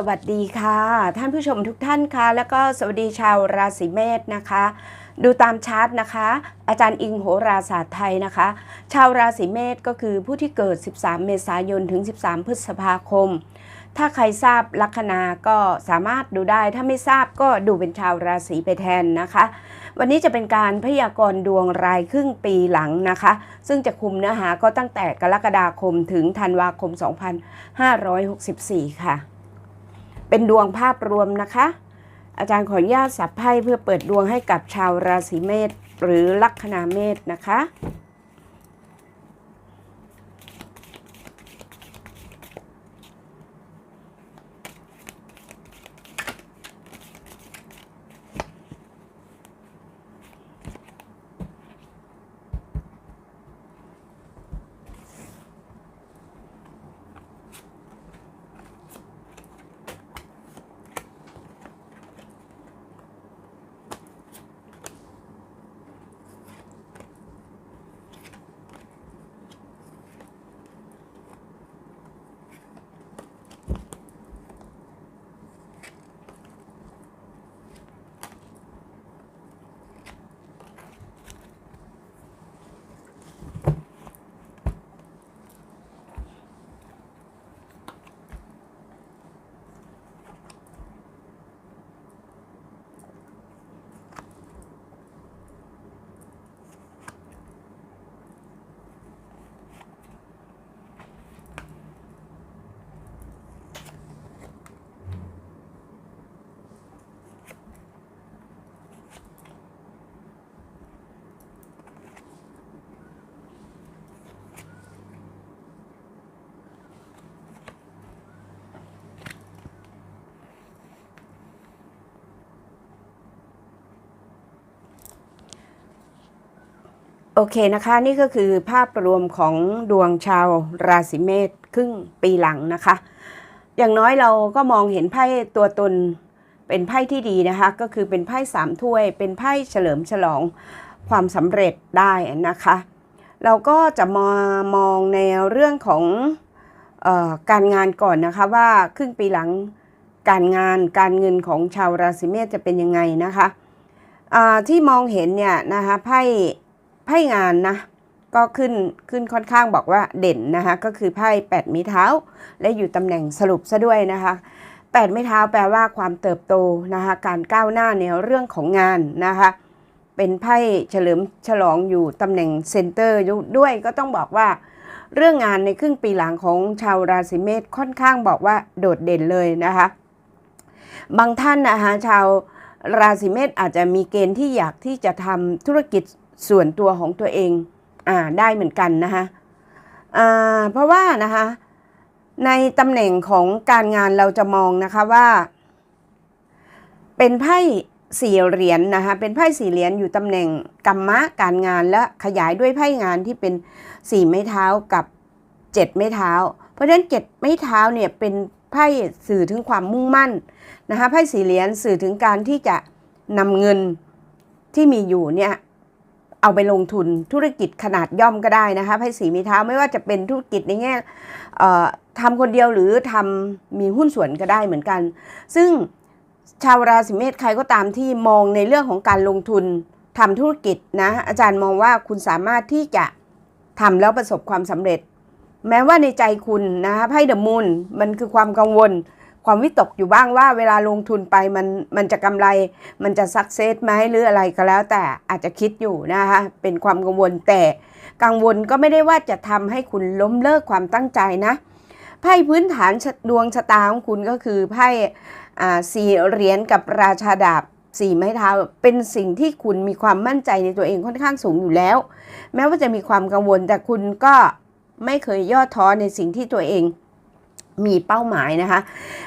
สวัสดีค่ะ ท่านผู้ชมทุกท่านค่ะแล้วก็สวัสดีชาวราศีเมษนะคะ ดูตามชาร์ตนะคะ อาจารย์อิงโหราศาสตร์ไทยนะคะ ชาวราศีเมษก็คือผู้ที่เกิด 13 เมษายนถึง 13 พฤษภาคม ถ้าใครทราบลัคนาก็สามารถดูได้ ถ้าไม่ทราบก็ดูเป็นชาวราศีไปแทนนะคะ วันนี้จะเป็นการพยากรณ์ดวงรายครึ่งปีหลังนะคะ ซึ่งจะคุมเนื้อหาก็ตั้งแต่กรกฎาคมถึงธันวาคม 2564 ค่ะ เป็นดวงภาพรวมนะคะ อาจารย์ขออนุญาตสับไพ่เพื่อเปิดดวงให้กับชาวราศีเมษหรือลัคนาเมษนะคะ โอเคนะคะนี่ก็คือภาพรวมของดวงชาวราศีเมษครึ่งปีหลังนะคะ อย่างน้อยเราก็มองเห็นไพ่ตัวตนเป็นไพ่ที่ดีนะคะ ก็คือเป็นไพ่สามถ้วย เป็นไพ่เฉลิมฉลองความสำเร็จได้นะคะ เราก็จะมามองในเรื่องของออการงานก่อนนะคะว่าครึ่งปีหลังการงานการเงินของชาวราศีเมษจะเป็นยังไงนะคะที่มองเห็นเนี่ยนะคะไพ่ ไพ่งานนะก็ขึ้นขึ้นค่อนข้างบอกว่าเด่นนะคะก็คือไพ่แปดมีเท้า และอยู่ตำแหน่งสรุปซะด้วยนะคะแปดไม่เท้าแปลว่าความเติบโตนะคะการก้าวหน้าในเรื่องของงานนะคะเป็นไพ่เฉลิมฉลองอยู่ตำแหน่งเซนเตอร์ด้วยก็ต้องบอกว่า เรื่องงานในครึ่งปีหลังของชาวราศีเมษค่อนข้างบอกว่าโดดเด่นเลยนะคะบางท่านนะคะชาวราศีเมษอาจจะมีเกณฑ์ที่อยากที่จะทำธุรกิจ ส่วนตัวของตัวเองอ่าได้เหมือนกันนะคะอ่าเพราะว่านะคะในตำแหน่งของการงานเราจะมองนะคะว่า เป็นไพ่สี่เหรียญนนะคะเป็นไพ่สี่เหรียญอยู่ตำแหน่งกรรมะการงานและขยายด้วยไพ่งานที่เป็นสี่ไม้เท้ากับเจ็ดไม้เท้า เพราะฉะนั้นเจ็ดไม้เท้าเนี่ยเป็นไพ่สื่อถึงความมุ่งมั่นนะคะไพ่สี่เหรียญสื่อถึงการที่จะนำเงินที่มีอยู่เนี่ย เอาไปลงทุนธุรกิจขนาดย่อมก็ได้นะคะไพ่สีมีเท้าไม่ว่าจะเป็นธุรกิจในแง่ทำคนเดียวหรือทำมีหุ้นส่วนก็ได้เหมือนกัน ซึ่งชาวราศีเมษใครก็ตามที่มองในเรื่องของการลงทุนทำธุรกิจนะอาจารย์มองว่าคุณสามารถที่จะทำแล้วประสบความสำเร็จ แม้ว่าในใจคุณนะคะไพ่เดอะมูนมันคือความกังวล ความวิตกอยู่บ้างว่าเวลาลงทุนไปมันมันจะกำไร มันจะสักเซสไหมหรืออะไรก็แล้วแต่อาจจะคิดอยู่นะคะเป็นความกังวลแต่กังวลก็ไม่ได้ว่าจะทำให้คุณล้มเลิกความตั้งใจนะไพ่พื้นฐานดวงชะตาของคุณก็คือไพ่สี่เหรียญกับราชาดาบสี่ไม้เท้าเป็นสิ่งที่คุณมีความมั่นใจในตัวเองค่อนข้างสูงอยู่แล้ว แม้ว่าจะมีความกังวลแต่คุณก็ไม่เคยย่อท้อในสิ่งที่ตัวเอง มีเป้าหมายนะคะ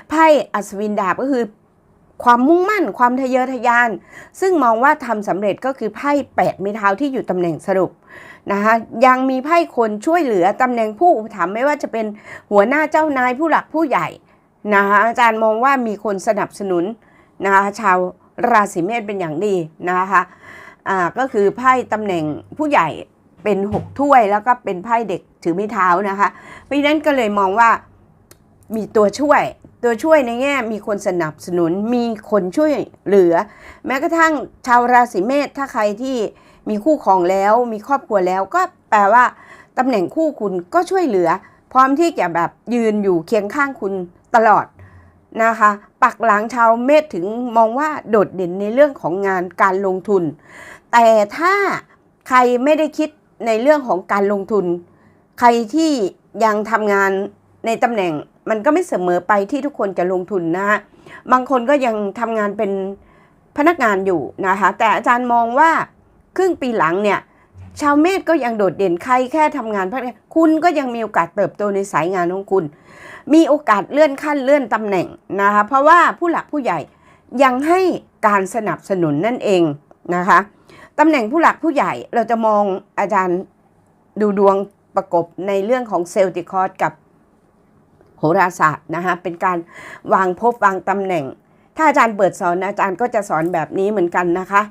ไพ่อัศวินดาบก็คือความมุ่งมั่นความทะเยอทะยาน ซึ่งมองว่าทำสำเร็จก็คือไพ่แปดไม้เท้าที่อยู่ตำแหน่งสรุปนะคะยังมีไพ่คนช่วยเหลือตำแหน่งผู้อุปถัมภ์ไม่ว่าจะเป็นหัวหน้าเจ้านายผู้หลักผู้ใหญ่นะคะอาจารย์มองว่ามีคนสนับสนุนนะคะชาวราศีเมษเป็นอย่างดีนะคะอ่าก็คือไพ่ตำแหน่งผู้ใหญ่เป็นหกถ้วย แล้วก็เป็นไพ่เด็กถือไม้เท้านะคะ เพราะฉะนั้นก็เลยมองว่า มีตัวช่วย ตัวช่วยในแง่มีคนสนับสนุนมีคนช่วยเหลือ แม้กระทั่งชาวราศีเมษถ้าใครที่มีคู่ครองแล้ว มีครอบครัวแล้วก็แปลว่าตำแหน่งคู่คุณก็ช่วยเหลือ พร้อมที่จะแบบยืนอยู่เคียงข้างคุณตลอดนะคะ ปักหลังชาวเมษถึงมองว่าโดดเด่นในเรื่องของงานการลงทุน แต่ถ้าใครไม่ได้คิดในเรื่องของการลงทุน ใครที่ยังทำงานในตำแหน่ง มันก็ไม่เสมอไปที่ทุกคนจะลงทุนนะฮะบางคนก็ยังทำงานเป็นพนักงานอยู่นะคะ แต่อาจารย์มองว่าครึ่งปีหลังเนี่ย ชาวเมษก็ยังโดดเด่นใครแค่ทำงานพนักงานคุณก็ยังมีโอกาสเติบโตในสายงานของคุณ มีโอกาสเลื่อนขั้นเลื่อนตำแหน่งนะคะ เพราะว่าผู้หลักผู้ใหญ่ยังให้การสนับสนุนนั่นเองนะคะตำแหน่งผู้หลักผู้ใหญ่เราจะมองอาจารย์ดูดวงประกบในเรื่องของเซลติคอร์สกับ โหราศาสตร์นะคะเป็นการวางภพวางตำแหน่ง ถ้าอาจารย์เปิดสอนอาจารย์ก็จะสอนแบบนี้เหมือนกันนะคะ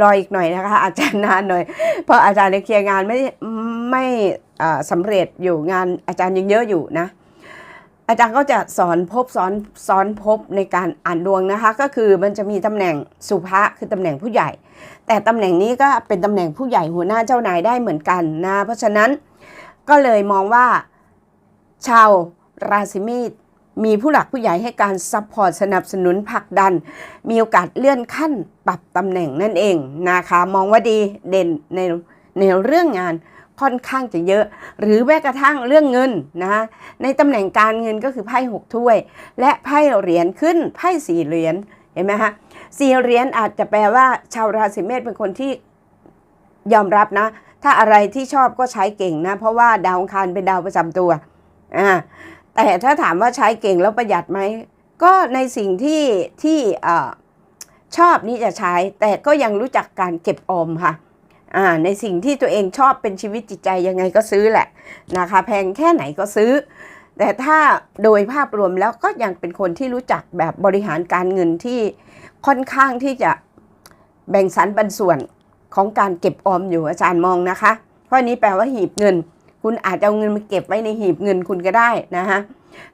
รออีกหน่อยนะคะ อาจารย์นานหน่อย เพราะอาจารย์ในเคลียร์งานไม่ไม่อ่าสำเร็จอยู่งานอาจารย์ยังเยอะอยู่นะอาจารย์ก็จะสอนพบสอนสอนพบในการอ่านดวงนะคะ ก็คือมันจะมีตำแหน่งสุภะคือตำแหน่งผู้ใหญ่ แต่ตำแหน่งนี้ก็เป็นตำแหน่งผู้ใหญ่หัวหน้าเจ้านายได้เหมือนกันนะเพราะฉะนั้นก็เลยมองว่า ชาว ราศีมีนมีผู้หลักผู้ใหญ่ให้การซัพพอร์ตสนับสนุนผลักดัน มีโอกาสเลื่อนขั้นปรับตำแหน่งนั่นเองนะคะ มองว่าดีเด่นในในเรื่องงานค่อนข้างจะเยอะ หรือแม้กระทั่งเรื่องเงินนะในตำแหน่งการเงินก็คือไพ่หกถ้วย และไพ่เหรียญขึ้นไพ่สี่เหรียญเห็นไหมฮะสี่เหรียญอาจจะแปลว่าชาวราศีเมษเป็นคนที่ยอมรับนะ ถ้าอะไรที่ชอบก็ใช้เก่งนะ เพราะว่าดาวอังคารเป็นดาวประจำตัวอ่า แต่ถ้าถามว่าใช้เก่งแล้วประหยัดไหม ก็ในสิ่งที่ที่ชอบนี่จะใช้ แต่ก็ยังรู้จักการเก็บออมค่ะในสิ่งที่ตัวเองชอบเป็นชีวิตจิตใจยังไงก็ซื้อแหละนะคะแพงแค่ไหนก็ซื้อ แต่ถ้าโดยภาพรวมแล้วก็ยังเป็นคนที่รู้จักแบบบริหารการเงินที่ค่อนข้างที่จะแบ่งสรรปันส่วนของการเก็บออมอยู่อาจารย์มองนะคะ เพราะนนี้แปลว่าหีบเงิน คุณอาจจะเอาเงินมาเก็บไว้ในหีบเงินคุณก็ได้นะคะ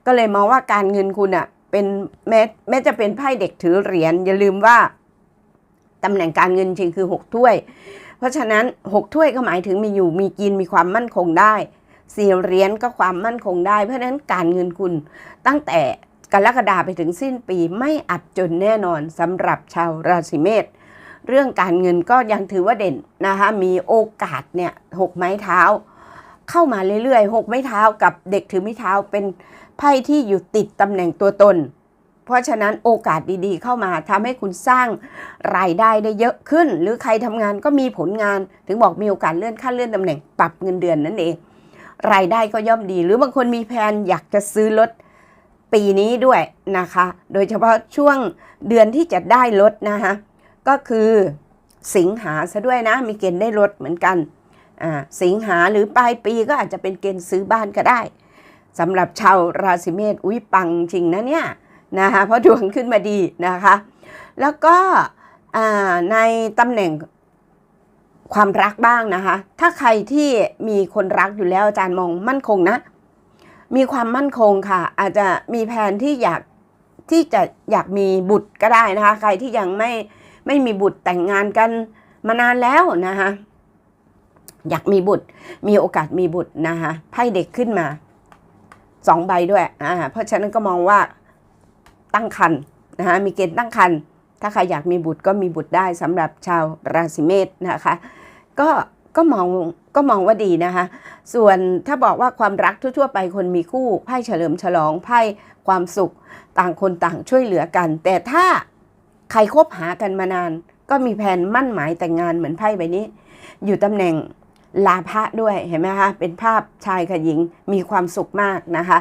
ก็เลยมองว่าการเงินคุณอะเป็นแม้แม้จะเป็นไพ่เด็กถือเหรียญอย่าลืมว่าตำแหน่งการเงินจริงคือ 6 ถ้วย เพราะฉะนั้น 6 ถ้วยก็หมายถึงมีอยู่มีกินมีความมั่นคงได้สี่เหรียญก็ความมั่นคงได้ เพราะฉะนั้นการเงินคุณตั้งแต่กรกฎาไปถึงสิ้นปีไม่อับจนแน่นอนสำหรับชาวราศีเมษเรื่องการเงินก็ยังถือว่าเด่นนะคะมีโอกาสเนี่ยหกไม้เท้า เข้ามาเรื่อยๆหกไม้เท้ากับเด็กถือไม้เท้าเป็นไพ่ที่อยู่ติดตำแหน่งตัวตน เพราะฉะนั้นโอกาสดีๆ เข้ามาทำให้คุณสร้างรายได้ได้เยอะขึ้น หรือใครทำงานก็มีผลงาน ถึงบอกมีโอกาสเลื่อนขั้นเลื่อนตำแหน่งปรับเงินเดือนนั่นเอง รายได้ก็ย่อมดี หรือบางคนมีแผนอยากจะซื้อรถปีนี้ด้วยนะคะ โดยเฉพาะช่วงเดือนที่จะได้รถนะคะก็คือสิงหาซะด้วยนะมีเกณฑ์ได้รถเหมือนกัน สิงหาหรือปลายปีก็อาจจะเป็นเกณฑ์ซื้อบ้านก็ได้สำหรับชาวราศีเมษอุ้ยปังจริงนะเนี่ยนะคะเพราะดวงขึ้นมาดีนะคะ แล้วก็ในตำแหน่งความรักบ้างนะคะ ถ้าใครที่มีคนรักอยู่แล้วอาจารย์มองมั่นคงนะ มีความมั่นคงค่ะ อาจจะมีแผนที่อยากที่จะอยากมีบุตรก็ได้นะคะ ใครที่ยังไม่ไม่มีบุตรแต่งงานกันมานานแล้วนะคะ อยากมีบุตร มีโอกาสมีบุตรนะคะไพ่เด็กขึ้นมาสองใบด้วยอ่าเพราะฉะนั้นก็มองว่าตั้งคันนะคะมีเกณฑ์ตั้งคันถ้าใครอยากมีบุตรก็มีบุตรได้สำหรับชาวราศีเมษนะคะ ก็ก็มองก็มองว่าดีนะคะ ส่วนถ้าบอกว่าความรักทั่วๆไปคนมีคู่ไพ่เฉลิมฉลองไพ่ความสุขต่างคนต่างช่วยเหลือกัน แต่ถ้าใครคบหากันมานาน ก็มีแผนมั่นหมายแต่งงานเหมือนไพ่ใบนี้ อยู่ตำแหน่ง ลาภะด้วยเห็นไหมคะเป็นภาพชายกับหญิงมีความสุขมากนะคะ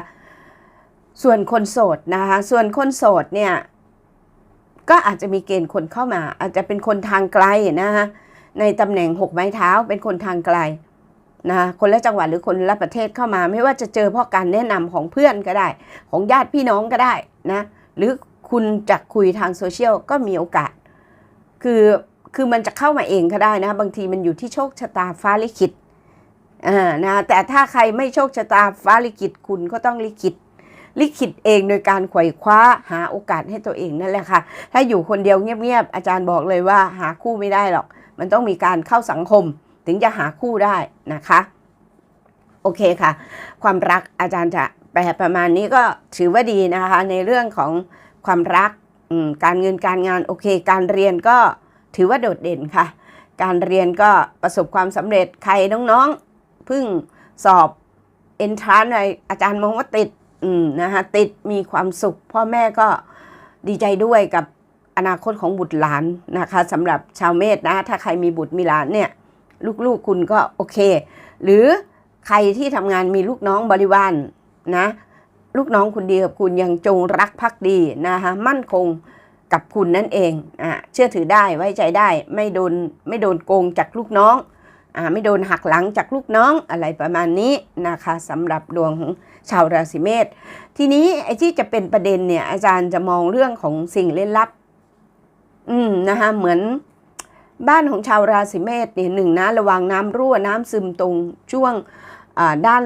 ส่วนคนโสดนะคะส่วนคนโสดเนี่ยก็อาจจะมีเกณฑ์คนเข้ามา อาจจะเป็นคนทางไกลนะคะในตำแหน่งหกไม้เท้าเป็นคนทางไกลนะคะคนละจังหวัดหรือคนละประเทศเข้ามา ไม่ว่าจะเจอเพราะการแนะนำของเพื่อนก็ได้ ของญาติพี่น้องก็ได้นะหรือคุณจะคุยทางโซเชียลก็มีโอกาส คือ คือมันจะเข้ามาเองก็ได้นะบางทีมันอยู่ที่โชคชะตาฟ้าลิขิตอ่านะแต่ถ้าใครไม่โชคชะตาฟ้าลิขิตคุณก็ต้องลิขิตลิขิตเองโดยการไขว่คว้าหาโอกาสให้ตัวเองนั่นแหละค่ะ ถ้าอยู่คนเดียวเงียบๆอาจารย์บอกเลยว่าหาคู่ไม่ได้หรอก มันต้องมีการเข้าสังคมถึงจะหาคู่ได้นะคะ โอเคค่ะ ความรักอาจารย์จะแปลประมาณนี้ก็ถือว่าดีนะคะ ในเรื่องของความรักการเงินการงานโอเค การเรียนก็ ถือว่าโดดเด่นค่ะ การเรียนก็ประสบความสำเร็จใครน้องๆพิ่งสอบเอนทรานอะไรอาจารย์มองว่าติดนะคะติดมีความสุข พ่อแม่ก็ดีใจด้วยกับอนาคตของบุตรหลานนะคะสำหรับชาวเมษนะ ถ้าใครมีบุตรมีหลานเนี่ยลูกๆคุณก็โอเค หรือใครที่ทำงานมีลูกน้องบริวารนะลูกน้องคุณดีกับคุณยังจงรักภักดีนะคะมั่นคง กับคุณนั่นเองอ่าเชื่อถือได้ไว้ใจได้ไม่โดนไม่โดนโกงจากลูกน้องอ่าไม่โดนหักหลังจากลูกน้องอะไรประมาณนี้นะคะสำหรับดวงของชาวราศีเมษทีนี้ไอ้ที่จะเป็นประเด็นเนี่ยอาจารย์จะมองเรื่องของสิ่งเล่นลับ อืมนะคะเหมือนบ้านของชาวราศีเมษเนี่ยหนึ่งนะระวังน้ำรั่วน้ำซึมตรงช่วงอ่าด้าน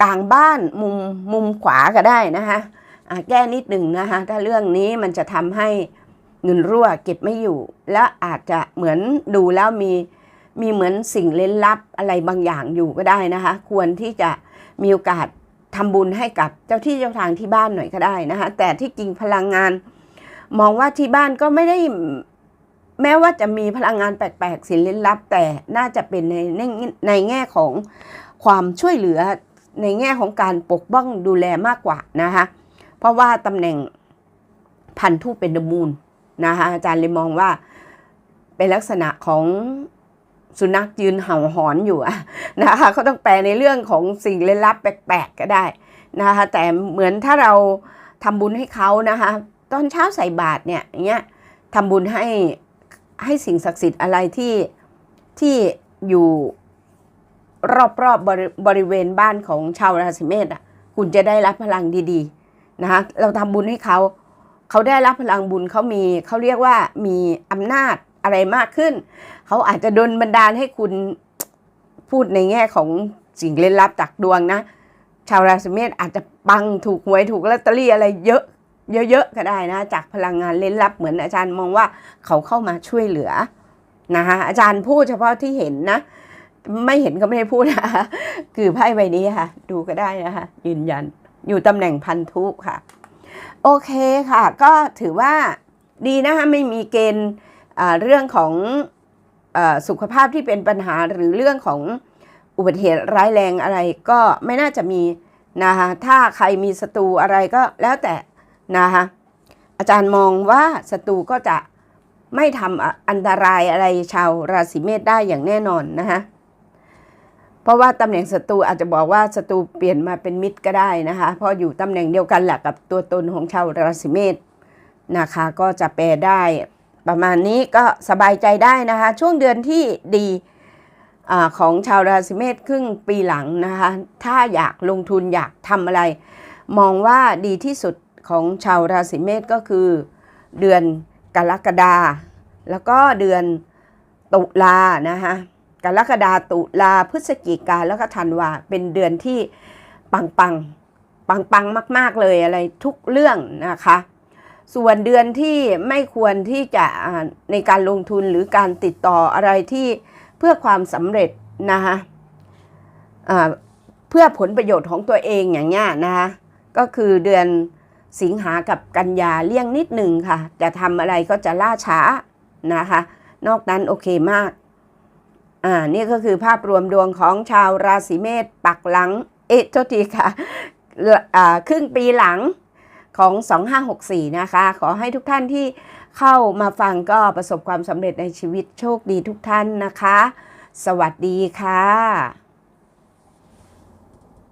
กลางบ้านมุมมุมขวาก็ได้นะคะ แก้นิดหนึ่งนะคะ ถ้าเรื่องนี้มันจะทำให้เงินรั่วเก็บไม่อยู่ และอาจจะเหมือนดูแล้วมีมีเหมือนสิ่งเล่นลับอะไรบางอย่างอยู่ก็ได้นะคะ ควรที่จะมีโอกาสทำบุญให้กับเจ้าที่เจ้าทางที่บ้านหน่อยก็ได้นะคะ แต่ที่จริงพลังงาน มองว่าที่บ้านก็ไม่ได้แม้ว่าจะมีพลังงานแปลกๆสิ่งเล่นลับ แต่น่าจะเป็นในในในแง่ของความช่วยเหลือในแง่ของการปกป้องดูแลมากกว่านะคะ เพราะว่าตำแหน่งพันธุเป็นเดมูนนะคะอาจารย์เลยมองว่าเป็นลักษณะของสุนัขยืนเห่าหอนอยู่นะคะเขาต้องแปลในเรื่องของสิ่งเล่นลับแปลกๆก็ได้นะคะแต่เหมือนถ้าเราทำบุญให้เขานะคะตอนเช้าใส่บาตรเนี่ยอย่างเงี้ยทำบุญให้ให้สิ่งศักดิ์สิทธิ์อะไรที่ที่อยู่รอบๆบบริบริเวณบ้านของชาวราศีเมษอะคุณจะได้รับพลังดีๆ นะคะเราทำบุญให้เขาเขาได้รับพลังบุญเขามีเขาเรียกว่ามีอำนาจอะไรมากขึ้น เขาอาจจะดลบันดาลให้คุณพูดในแง่ของสิ่งเล่นลับจากดวงนะ ชาวราศีเมษอาจจะปังถูกหวยถูกลอตเตอรี่อะไรเยอะเยอะๆก็ได้นะ จากพลังงานเล่นลับเหมือนอาจารย์มองว่าเขาเข้ามาช่วยเหลือนะคะอาจารย์พูดเฉพาะที่เห็นนะ ไม่เห็นก็ไม่ได้พูดนะคือไพ่ใบนี้ค่ะ ดูก็ได้นะคะยืนยัน อยู่ตำแหน่งพันธุค่ะ โอเคค่ะ ก็ถือว่าดีนะคะไม่มีเกณฑ์เรื่องของอสุขภาพที่เป็นปัญหาหรือเรื่องของอุบัติเหตุร้ายแรงอะไรก็ไม่น่าจะมีนะคะถ้าใครมีศัตรูอะไรก็แล้วแต่นะคะอาจารย์มองว่าศัตรูก็จะไม่ทำอันตรายอะไรชาวราศีเมษได้อย่างแน่นอนนะคะ เพราะว่าตำแหน่งศัตรูอาจจะบอกว่าศัตรูเปลี่ยนมาเป็นมิตรก็ได้นะคะ เพราะอยู่ตำแหน่งเดียวกันแหละกับตัวตนของชาวราศีเมษนะคะ ก็จะแปลได้ ประมาณนี้ก็สบายใจได้นะคะ ช่วงเดือนที่ดีอของชาวราศีเมษครึ่งปีหลังนะคะ ถ้าอยากลงทุนอยากทำอะไร มองว่าดีที่สุดของชาวราศีเมษก็คือ เดือนกรกฎาแล้วก็เดือนตุลานะคะ กรกฎาตุลาพฤศจิกาแล้วก็ธันวาเป็นเดือนที่ปังปังปังปังมาก ๆ เลยอะไรทุกเรื่องนะคะ ส่วนเดือนที่ไม่ควรที่จะในการลงทุนหรือการติดต่ออะไรที่เพื่อความสำเร็จนะคะเพื่อผลประโยชน์ของตัวเองอย่างเงี้ยนะคะก็คือเดือนสิงหากับกันยาเลี่ยงนิดหนึ่งค่ะ จะทำอะไรก็จะล่าช้านะคะ นอกนั้นโอเคมาก อ่านี่ก็คือภาพรวมดวงของชาวราศีเมษปักหลัง เอ๊ะโทษทีค่ะอ่าครึ่งปีหลังของ 2564 นะคะ ขอให้ทุกท่านที่เข้ามาฟังก็ประสบความสำเร็จในชีวิตโชคดีทุกท่านนะคะ สวัสดีค่ะ